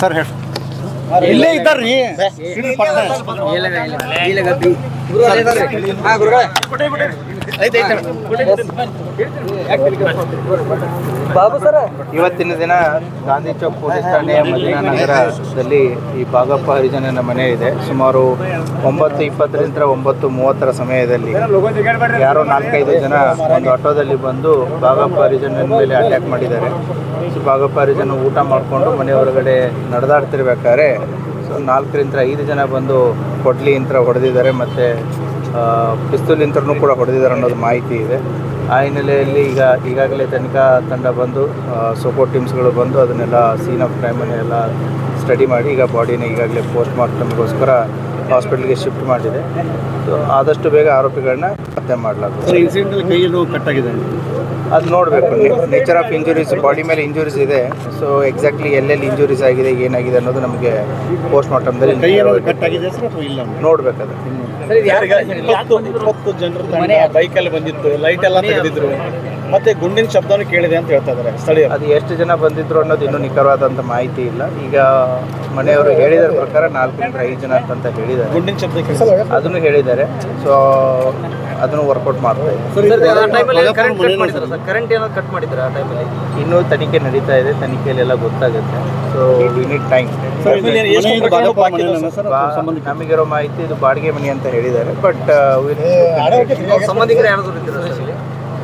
Sir ಹೇಳಿ. ಇಲ್ಲೇ ಇದ್ದಾರ್ರಿ ಇವತ್ತಿನ ದಿನ ಗಾಂಧಿ ಚೌಕ್ ಪೊಲೀಸ್ ಠಾಣೆಯ ಮದೀನಾ ನಗರದಲ್ಲಿ ಈ ಬಾಗಪ್ಪ ಹರಿಜನನ ಮನೆ ಇದೆ. ಸುಮಾರು ಒಂಬತ್ತು ಇಪ್ಪತ್ತರಿಂದ ಒಂಬತ್ತು ಮೂವತ್ತರ ಸಮಯದಲ್ಲಿ ಯಾರೋ ನಾಲ್ಕೈದು ಜನ ಒಂದು ಆಟೋದಲ್ಲಿ ಬಂದು ಬಾಗಪ್ಪ ಹರಿಜನನ ಮೇಲೆ ಅಟ್ಯಾಕ್ ಮಾಡಿದ್ದಾರೆ. ಸೊ ಬಾಗಪ್ಪ ಹರಿಜನ ಊಟ ಮಾಡಿಕೊಂಡು ಮನೆ ಹೊರಗಡೆ ನಡೆದಾಡ್ತಿರ್ಬೇಕಾದ್ರೆ ಸೊ ನಾಲ್ಕರಿಂದ ಐದು ಜನ ಬಂದು ಕೊಡ್ಲಿ ಯಂತ್ರ ಹೊಡೆದಿದ್ದಾರೆ. ಮತ್ತು ಪಿಸ್ತೂಲ್ ಯಂತ್ರನೂ ಕೂಡ ಹೊಡೆದಿದ್ದಾರೆ ಅನ್ನೋದು ಮಾಹಿತಿ ಇದೆ. ಆ ಹಿನ್ನೆಲೆಯಲ್ಲಿ ಈಗ ಈಗಾಗಲೇ ತನಿಖಾ ತಂಡ ಬಂದು ಸೋಪೋ ಟೀಮ್ಸ್ಗಳು ಬಂದು ಅದನ್ನೆಲ್ಲ ಸೀನ್ ಆಫ್ ಕ್ರೈಮನ್ನು ಎಲ್ಲ ಸ್ಟಡಿ ಮಾಡಿ, ಈಗ ಬಾಡಿನ ಈಗಾಗಲೇ ಪೋಸ್ಟ್ ಮಾರ್ಟಮ್ಗೋಸ್ಕರ ಹಾಸ್ಪಿಟ್ಲಿಗೆ ಶಿಫ್ಟ್ ಮಾಡಿದೆ. ಸೊ ಆದಷ್ಟು ಬೇಗ ಆರೋಪಿಗಳನ್ನ ಪತ್ತೆ ಮಾಡಲಾಗುತ್ತೆ ಕಟ್ಟಾಗಿದೆ ಅದು ನೋಡಬೇಕು. ನೇಚರ್ ಆಫ್ ಇಂಜುರೀಸ್ ಬಾಡಿ ಮೇಲೆ ಇಂಜುರೀಸ್ ಇದೆ. ಸೊ ಎಕ್ಸಾಕ್ಟ್ಲಿ ಎಲ್ಲೆಲ್ಲಿ ಇಂಜುರೀಸ್ ಆಗಿದೆ ಏನಾಗಿದೆ ಅನ್ನೋದು ನಮಗೆ ಪೋಸ್ಟ್ ಮಾರ್ಟಮ್ದಲ್ಲಿ ನೋಡಬೇಕು ಅದು. ಇಪ್ಪತ್ತು ಇಪ್ಪತ್ತು ಜನರು ಬೈಕಲ್ಲಿ ಬಂದಿತ್ತು ಲೈಟ್ ಎಲ್ಲ ತೆಗೆದಿದ್ರು. ಮತ್ತೆ ಗುಂಡಿನ ಶಬ್ದನೂ ಕೇಳಿದೆ ಅಂತ ಹೇಳ್ತಾ ಇದ್ದಾರೆ ಸ್ಥಳೀಯ ಅದು ಎಷ್ಟು ಜನ ಬಂದಿದ್ರು ಅನ್ನೋದು ಇನ್ನೂ ನಿಖರವಾದಂಥ ಮಾಹಿತಿ ಇಲ್ಲ. ಈಗ ಮನೆಯವರು ಹೇಳಿದ ಪ್ರಕಾರ ನಾಲ್ಕರಿಂದ ಐದು ಜನ ಅಂತ ಹೇಳಿದ್ದಾರೆ. ಗುಂಡಿನ ಶಬ್ದ ಕೇಳಿದೆ. ಅದನ್ನು ಹೇಳಿದ್ದಾರೆ. ಸೊ ಅದನ್ನು ವರ್ಕೌಟ್ ಮಾಡ್ತಾ ಇದ್ದಾರೆ. ಕರೆಂಟ್ ಏನಾದ್ರು ಕಟ್ ಮಾಡಿದ್ರ ಆ ಟೈಮಲ್ಲಿ ಇನ್ನೂ ತನಿಖೆ ನಡೀತಾ ಇದೆ. ತನಿಖೆಯಲ್ಲೆಲ್ಲ ಗೊತ್ತಾಗುತ್ತೆ. ಸೊ ಯುನಿಟ್ ನೀಡ್ ಟೈಮ್ ನಮಗಿರೋ ಮಾಹಿತಿ ಇದು ಬಾಡಿಗೆ ಮನೆ ಅಂತ ಹೇಳಿದ್ದಾರೆ. ಬಟ್ ಸಂಬಂಧಿಕರು ಯಾರು ಇದ್ದಾರೆ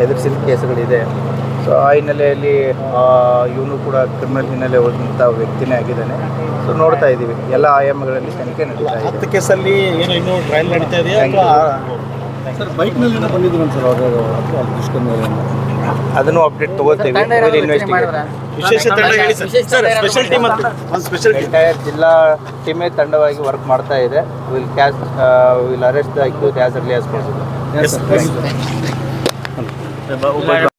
ಹೆದರ್ಸಿದ ಕೇಸುಗಳಿದೆ. ಸೊ ಆ ಹಿನ್ನೆಲೆಯಲ್ಲಿ ಇವನು ಕೂಡ ಕ್ರಿಮಿನಲ್ ಹಿನ್ನೆಲೆ ಹೋದಂಥ ವ್ಯಕ್ತಿನೇ ಆಗಿದ್ದಾನೆ. ಸೊ ನೋಡ್ತಾ ಇದ್ದೀವಿ. ಎಲ್ಲ ಆಯಾಮಗಳಲ್ಲಿ ತನಿಖೆ ನಡೀತಾ ಇದೆ. ಹತ್ತು ಕೇಸಲ್ಲಿ ಏನು ಇನ್ನೂ ಟ್ರಯಲ್ ನಡೀತಾ ಇದೆಯಾ ಸರ್ ಬೈಕ್ನಲ್ಲಿ ಬಂದಿದ್ರು ಸರ್ ಅವರು ಅದನ್ನು ಅಪ್ಡೇಟ್ ತಗೋತೀವಿ. ವಿಶೇಷ ತಂಡ ಹೇಳಿ ಸರ್. ಸರ್ ಸ್ಪೆಷಲ್ ಟೀಮ್ ಒಂದು ಸ್ಪೆಷಲ್ ಎಂಟೈರ್ ಜಿಲ್ಲಾ ಟೀಮೇ ತಂಡವಾಗಿ ವರ್ಕ್ ಮಾಡ್ತಾ ಇದೆ. Will catch will arrest the accused as early as possible Coba!